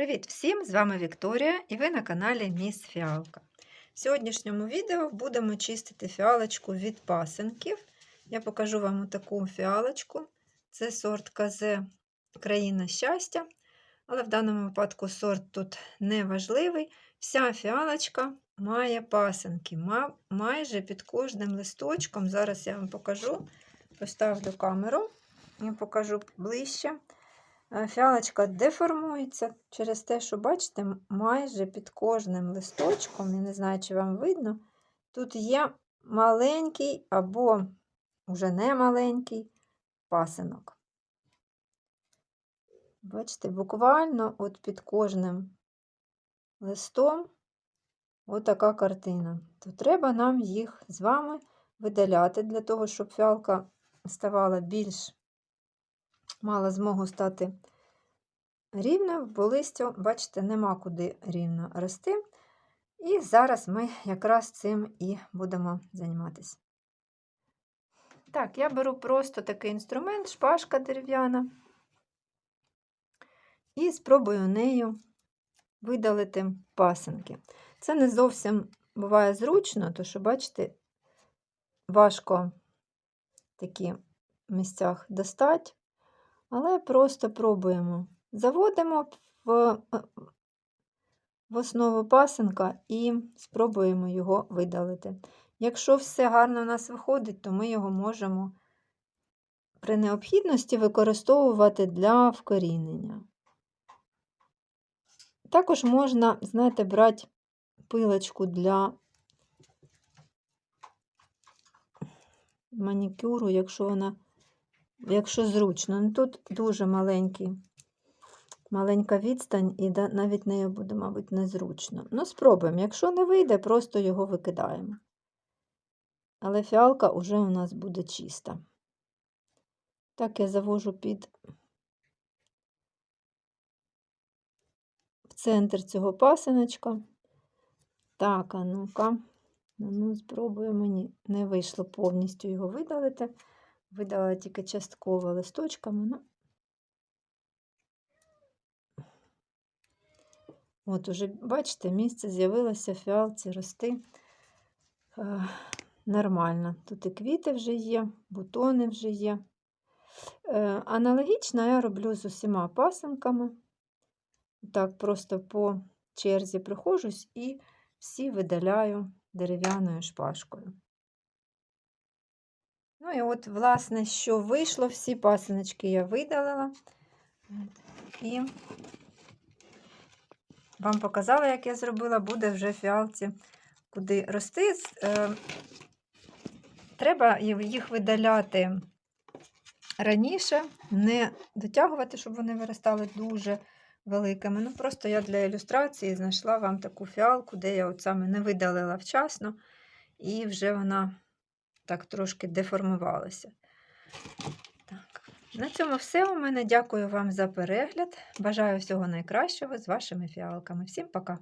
Привіт всім! З вами Вікторія і ви на каналі Міс Фіалка. В сьогоднішньому відео будемо чистити фіалочку від пасенків. Я покажу вам таку фіалочку. Це сорт КЗ Країна щастя. Але в даному випадку сорт тут не важливий. Вся фіалочка має пасенки. Майже під кожним листочком. Зараз я вам покажу, поставлю камеру і покажу ближче. Фіалочка деформується через те, що, бачите, майже під кожним листочком, я не знаю, чи вам видно, тут є маленький або вже не маленький пасинок. Бачите, буквально от під кожним листом отака картина. То треба нам їх з вами видаляти для того, щоб фіалка ставала більш мала змогу стати рівною, бо листю, бачите, нема куди рівно рости. І зараз ми якраз цим і будемо займатися. Так, я беру просто такий інструмент, шпажка дерев'яна, і спробую нею видалити пасинки. Це не зовсім буває зручно, тому що, бачите, важко такі місцях достати. Але просто пробуємо. Заводимо в, е, в основу пасенка і спробуємо його видалити. Якщо все гарно у нас виходить, то ми його можемо при необхідності використовувати для вкорінення. Також можна, знаєте, брати пилочку для манікюру, якщо вона якщо зручно. Ну, Тут дуже маленький, маленька відстань, і навіть нею буде, мабуть, незручно. Ну, спробуємо. Якщо не вийде, просто його викидаємо. Але фіалка вже у нас буде чиста. Так, я завожу під в центр цього пасиночка. Так, а ну-ка, ну, спробую мені не вийшло повністю його видалити видала тільки частково листочками. Ну. От уже, бачите, місце з'явилося фіалці рости е, нормально. Тут і квіти вже є, бутони вже є. Е, аналогічно я роблю з усіма пасенками. Так, просто по черзі приходжусь і всі видаляю дерев'яною шпажкою. Ну і от, власне, що вийшло, всі пасиночки я видалила. І вам показала, як я зробила, буде вже фіалці куди рости. Е, треба їх видаляти раніше, не дотягувати, щоб вони виростали дуже великими. Ну, Просто я для ілюстрації знайшла вам таку фіалку, де я от саме не видалила вчасно, і вже вона так трошки деформувалося. Так. На цьому все у мене. Дякую вам за перегляд. Бажаю всього найкращого з вашими фіалками. Всім пока!